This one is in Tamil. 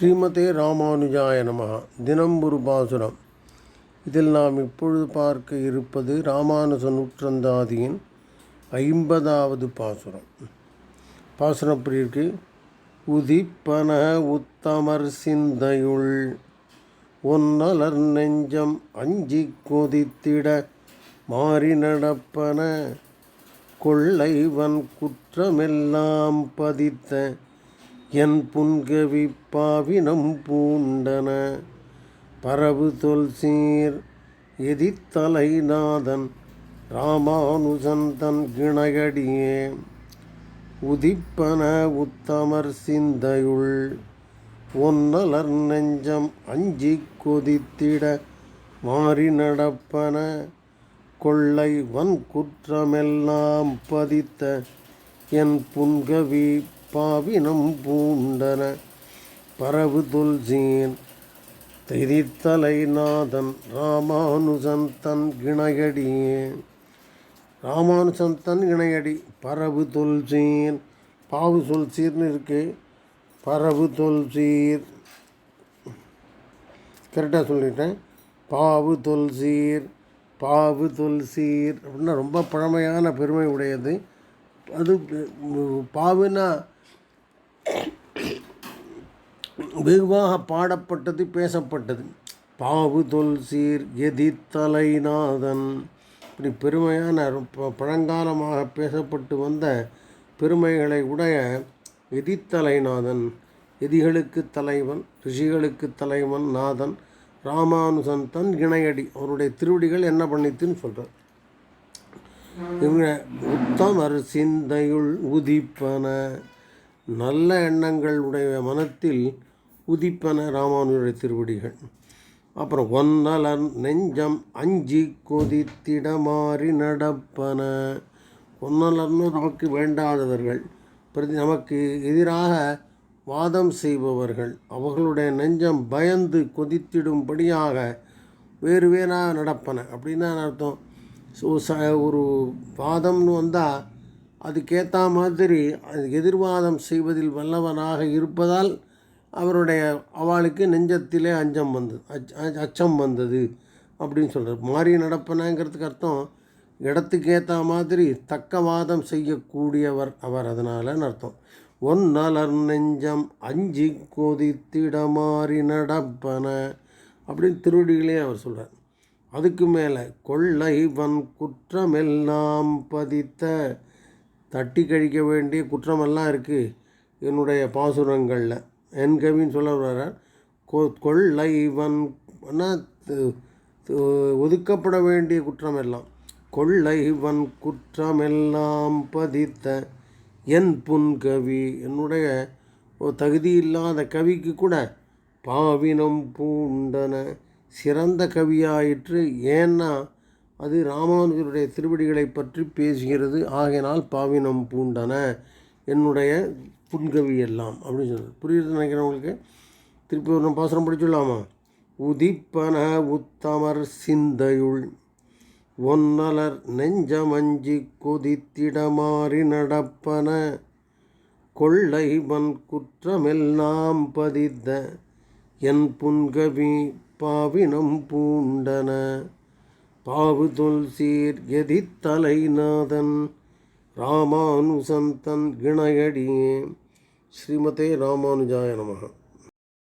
ஸ்ரீமதே ராமானுஜாய நமகா தினம் ஒரு பாசுரம். இதில் நாம் இப்பொழுது பார்க்க இருப்பது ராமானுஜ நூற்றந்தாதியின் ஐம்பதாவது பாசுரம். பாசுரம் எப்படி இருக்கு? உதிப்பன உத்தமர் சிந்தையுள் ஒன்னலர் நெஞ்சம் அஞ்சி கொதித்திட மாறி நடப்பன கொள்ளைவன் குற்றமெல்லாம் பதித்த என் புன்கவி பாவினம் பூண்டன. பரவு தொல் சீர் எதித்தலைநாதன் ராமானுஜன் தன் கிணகடியே உதிப்பன உத்தமர் சிந்தையுள். ஒன்னலர் நெஞ்சம் அஞ்சி கொதித்திட மாறி நடப்பன. கொள்ளை வன் குற்றமெல்லாம் பதித்த என் புன்கவி பாவினம் பூண்டன பரவு திரித்தலை நாதன் ராமானுஜன் தன் கிணையடியே. ராமானுஜன் தன் இணையடி பரவு தொல்சீர் பாவு சொல் சீர்னு இருக்கு பரவு தொல்சீர் கரெக்டாக சொல்லிட்டேன். பாவு தொல்சீர் பாவு தொல்சீர் அப்படின்னா ரொம்ப பழமையான பெருமை உடையது. அது பாவுன்னா வெகுவாக பாடப்பட்டது பேசப்பட்டது. பாவு தொல்சீர் எதித்தலைநாதன் இப்படி பெருமையான பழங்காலமாக பேசப்பட்டு வந்த பெருமைகளை உடைய எதித்தலைநாதன் எதிகளுக்கு தலைவன் ரிஷிகளுக்கு தலைவன் நாதன் ராமானுசன் தன் இணையடி. அவருடைய திருவடிகள் என்ன பண்ணித்துன்னு சொல்கிறார் இவங்க உத்தமர் சிந்தையுள் உதிப்பன. நல்ல எண்ணங்கள் உடைய மனத்தில் உதிப்பன ராமானுடைய திருவடிகள். அப்புறம் ஒன்னலன் நெஞ்சம் அஞ்சி கொதித்திட மாறி நடப்பன. ஒன்னலன்னு நமக்கு வேண்டாதவர்கள் பிரதி நமக்கு எதிராக வாதம் செய்பவர்கள் அவர்களுடைய நெஞ்சம் பயந்து கொதித்திடும்படியாக வேறு வேறாக நடப்பன. அப்படின்னா அர்த்தம்? ஸோ ஒரு வாதம்னு வந்தால் அதுக்கேற்ற மாதிரி அது எதிர்வாதம் செய்வதில் வல்லவனாக இருப்பதால் அவருடைய அவளுக்கு நெஞ்சத்திலே அஞ்சம் வந்தது அச் அச்சம் வந்தது அப்படின்னு சொல்கிறார் மாறி நடப்பனங்கிறதுக்கு அர்த்தம் இடத்துக்கு ஏற்ற மாதிரி தக்க வாதம் செய்யக்கூடியவர் அவர். அதனாலன்னு அர்த்தம்? ஒன்னலர் நெஞ்சம் அஞ்சி கொதித்திட மாறி நடப்பன அப்படின்னு திருடிகளே அவர் சொல்கிறார் அதுக்கு மேலே கொள்ளைவன் குற்றமெல்லாம் பதித்த தட்டி கழிக்க வேண்டிய குற்றமெல்லாம் இருக்குது என்னுடைய பாசுரங்களில். என் கவின்னு சொல்ல வர கொ கொள்ளைவன் ஒதுக்கப்பட வேண்டிய குற்றம் எல்லாம் கொள்ளைவன் குற்றமெல்லாம் பதித்த என் புன்கவி என்னுடைய தகுதி இல்லாத கவிக்கு கூட பாவினம் பூண்டன. சிறந்த கவியாயிற்று. ஏன்னா அது ராமானுஜருடைய திருவடிகளை பற்றி பேசுகிறது. ஆகையினால் பாவினம் பூண்டன. என்னுடைய புன்கவி எல்லாம் அப்படின்னு சொல்லுது புரியுது நினைக்கிறேன் உங்களுக்கு? திருப்பி ஒரு பாசனம் படிச்சுடலாமா உதிப்பன உத்தமர் சிந்தையுள் ஒன்னலர் நெஞ்சமஞ்சி கொதித்திடமாறி நடப்பன. கொள்ளைவன் குற்றமெல்லாம் பதித்த என் புன்கவி பாவினம் பூண்டன. பாவு தொல்சீர் எதித்தலைநாதன் ராமானுசந்தன் கிணையடியே. ஸ்ரீமதே ராமானுஜாய நமः